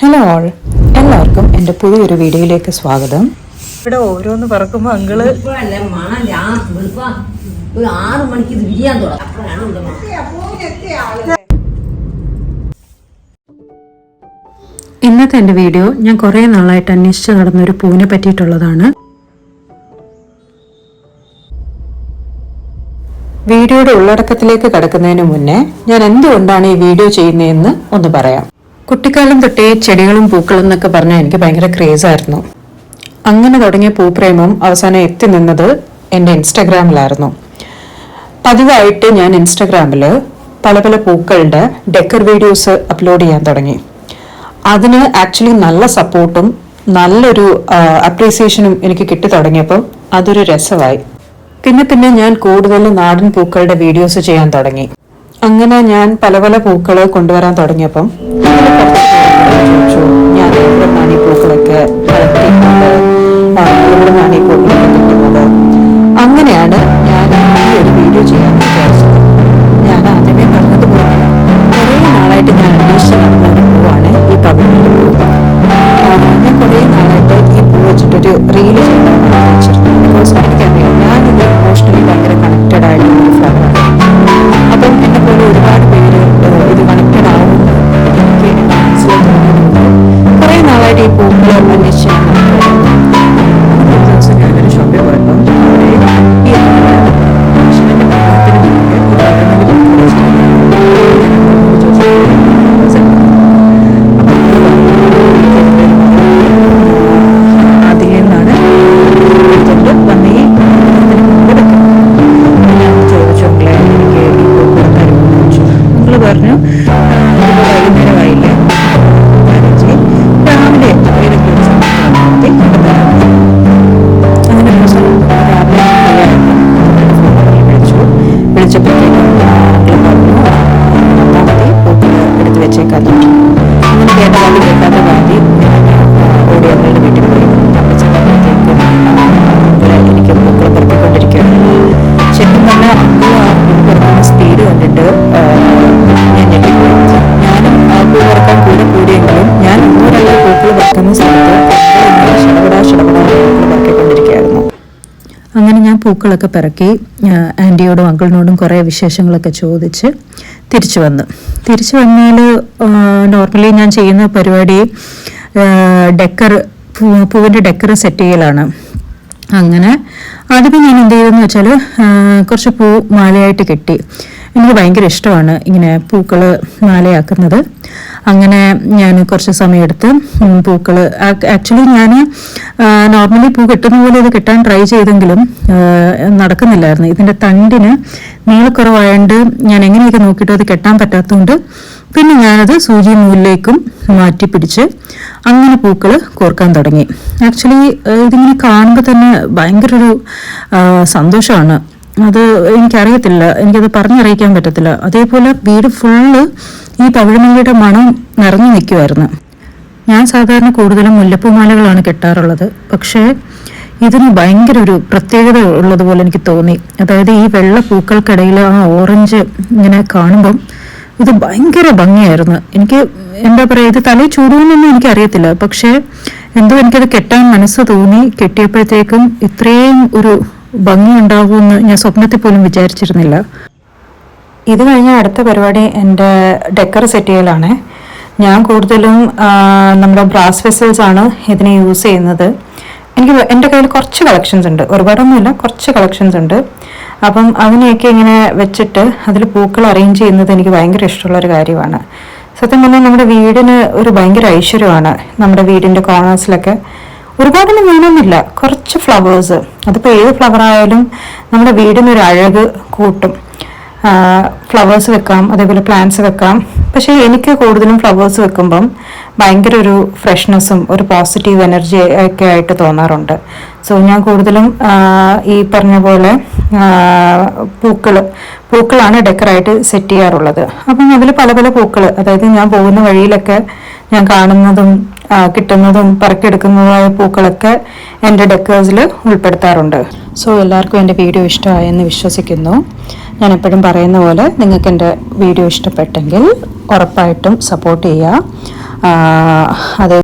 Hello all എല്ലാവർക്കും എന്റെ പുതിയൊരു വീഡിയോയിലേക്ക് സ്വാഗതം. ഇവിടെ ഓരോന്ന് പറക്കുമ്പോൾ അങ്കിൾ. ഇന്നത്തെ എന്റെ വീഡിയോ ഞാൻ കുറേ നാളായിട്ട് അന്വേഷിച്ച് നടന്ന ഒരു പൂവിനെ പറ്റിയിട്ടുള്ളതാണ്. വീഡിയോയുടെ ഉള്ളടക്കത്തിലേക്ക് കടക്കുന്നതിന് മുന്നേ ഞാൻ എന്തുകൊണ്ടാണ് ഈ വീഡിയോ ചെയ്യുന്നതെന്ന് ഒന്ന് പറയാം. കുട്ടിക്കാലം തൊട്ടേ ചെടികളും പൂക്കളും എന്നൊക്കെ പറഞ്ഞാൽ എനിക്ക് ഭയങ്കര ക്രേസ് ആയിരുന്നു. അങ്ങനെ തുടങ്ങിയ പൂപ്രേമം അവസാനം എത്തി നിന്നത് എന്റെ ഇൻസ്റ്റാഗ്രാമിലായിരുന്നു. പതിവായിട്ട് ഞാൻ ഇൻസ്റ്റാഗ്രാമിൽ പല പല പൂക്കളുടെ ഡെക്കർ വീഡിയോസ് അപ്ലോഡ് ചെയ്യാൻ തുടങ്ങി. അതിന് ആക്ച്വലി നല്ല സപ്പോർട്ടും നല്ലൊരു അപ്രീസിയേഷനും എനിക്ക് കിട്ടി തുടങ്ങിയപ്പോൾ അതൊരു രസമായി. പിന്നെ പിന്നെ ഞാൻ കൂടുതൽ നാടൻ പൂക്കളുടെ വീഡിയോസ് ചെയ്യാൻ തുടങ്ങി. അങ്ങനെ ഞാൻ പല പല പൂക്കൾ കൊണ്ടുവരാൻ തുടങ്ങിയപ്പം ഞാൻ എവിടെ നിന്നാണ് ഈ പൂക്കളൊക്കെ ഈ പൂക്കളൊക്കെ പിറക്കി ആന്റിയോടും അങ്കിളിനോടും കുറേ വിശേഷങ്ങളൊക്കെ ചോദിച്ച് തിരിച്ചു വന്നു. തിരിച്ചു വന്നാൽ നോർമലി ഞാൻ ചെയ്യുന്ന പരിപാടി ഡെക്കർ പൂവിന്റെ ഡെക്കർ സെറ്റ് ചെയ്യലാണ്. അങ്ങനെ ആദ്യമേ ഞാൻ എന്ത് ചെയ്തെന്ന് വെച്ചാൽ കുറച്ച് പൂ മാലയായിട്ട് കെട്ടി. എനിക്ക് ഭയങ്കര ഇഷ്ടമാണ് ഇങ്ങനെ പൂക്കൾ മാലയാക്കുന്നത്. അങ്ങനെ ഞാൻ കുറച്ച് സമയമെടുത്ത് പൂക്കൾ ആക്ച്വലി ഞാൻ നോർമലി പൂ കിട്ടുന്ന പോലെ ഇത് കിട്ടാൻ ട്രൈ ചെയ്തെങ്കിലും നടക്കുന്നില്ലായിരുന്നു. ഇതിന്റെ തണ്ടിന് നീളക്കുറവായതുകൊണ്ട് ഞാൻ എങ്ങനെയൊക്കെ നോക്കിയിട്ട് അത് കെട്ടാൻ പറ്റാത്തതുകൊണ്ട് പിന്നെ ഞാനത് സൂചി നൂലിലേക്കും മാറ്റി പിടിച്ച് അങ്ങനെ പൂക്കൾ കോർക്കാൻ തുടങ്ങി. ആക്ച്വലി ഇതിങ്ങനെ കാണുമ്പോൾ തന്നെ ഭയങ്കര ഒരു സന്തോഷമാണ്. അത് എനിക്കറിയത്തില്ല. എനിക്കത് പറഞ്ഞറിയിക്കാൻ പറ്റത്തില്ല. അതേപോലെ വീട് ഫുള്ള് ഈ പവിഴമല്ലിയുടെ മണം നിറഞ്ഞു നിൽക്കുമായിരുന്നു ഞാൻ സാധാരണ കൂടുതലും മുല്ലപ്പൂമാലകളാണ് കെട്ടാറുള്ളത്. പക്ഷേ ഇതിന് ഭയങ്കര ഒരു പ്രത്യേകത ഉള്ളതുപോലെ എനിക്ക് തോന്നി. അതായത് ഈ വെള്ള പൂക്കൾക്കിടയിൽ ആ ഓറഞ്ച് ഇങ്ങനെ കാണുമ്പം ഇത് ഭയങ്കര ഭംഗിയായിരുന്നു. എനിക്ക് എന്താ പറയുക ഇത് തലയിൽ ചൂടുമെന്നൊന്നും എനിക്കറിയത്തില്ല. പക്ഷേ എന്തോ എനിക്കത് കെട്ടാൻ മനസ്സ് തോന്നി. കെട്ടിയപ്പോഴത്തേക്കും ഇത്രയും ഒരു ഭംഗി ഉണ്ടാകുമെന്ന് ഞാൻ സ്വപ്നത്തിൽ പോലും വിചാരിച്ചിരുന്നില്ല. ഇത് കഴിഞ്ഞ അടുത്ത പരിപാടി എന്റെ ഡെക്കർ സെറ്റ് ചെയ്യലാണ്. ഞാൻ കൂടുതലും നമ്മുടെ ബ്രാസ് വെസൽസ് ആണ് ഇതിനെ യൂസ് ചെയ്യുന്നത്. എനിക്ക് എന്റെ കയ്യിൽ കുറച്ച് കളക്ഷൻസ് ഉണ്ട്. ഒരുപാടൊന്നുമില്ല കുറച്ച് കളക്ഷൻസ് ഉണ്ട്. അപ്പം അതിനെയൊക്കെ ഇങ്ങനെ വെച്ചിട്ട് അതിൽ പൂക്കൾ അറേഞ്ച് ചെയ്യുന്നത് എനിക്ക് ഭയങ്കര ഇഷ്ടമുള്ള ഒരു കാര്യമാണ്. സത്യം പറഞ്ഞാൽ നമ്മുടെ വീടിന് ഒരു ഭയങ്കര ഐശ്വര്യമാണ് നമ്മുടെ വീടിന്റെ കോർണേഴ്സിലൊക്കെ ഒരുപാടൊന്നും വേണമെന്നില്ല കുറച്ച് ഫ്ലവേഴ്സ് അതിപ്പോൾ ഏത് ഫ്ലവർ ആയാലും നമ്മുടെ വീടിനൊരു അഴക് കൂട്ടും. ഫ്ലവേഴ്സ് വെക്കാം അതേപോലെ പ്ലാന്റ്സ് വെക്കാം. പക്ഷേ എനിക്ക് കൂടുതലും ഫ്ലവേഴ്സ് വെക്കുമ്പം ഭയങ്കര ഒരു ഫ്രഷ്നെസ്സും ഒരു പോസിറ്റീവ് എനർജി ഒക്കെ ആയിട്ട് തോന്നാറുണ്ട്. സോ ഞാൻ കൂടുതലും ഈ പറഞ്ഞ പോലെ പൂക്കൾ പൂക്കളാണ് ഡെക്കറായിട്ട് സെറ്റ് ചെയ്യാറുള്ളത്. അപ്പം അതിൽ പല പല പൂക്കൾ അതായത് ഞാൻ പോകുന്ന വഴിയിലൊക്കെ ഞാൻ കാണുന്നതും കിട്ടുന്നതും പറക്കിയെടുക്കുന്നതുമായ പൂക്കളൊക്കെ എന്റെ ഡെക്കേഴ്സിൽ ഉൾപ്പെടുത്താറുണ്ട്. സോ എല്ലാവർക്കും എന്റെ വീഡിയോ ഇഷ്ടമായെന്ന് വിശ്വസിക്കുന്നു. ഞാൻ എപ്പോഴും പറയുന്ന പോലെ നിങ്ങൾക്ക് എന്റെ വീഡിയോ ഇഷ്ടപ്പെട്ടെങ്കിൽ ഉറപ്പായിട്ടും സപ്പോർട്ട് ചെയ്യുക. അത്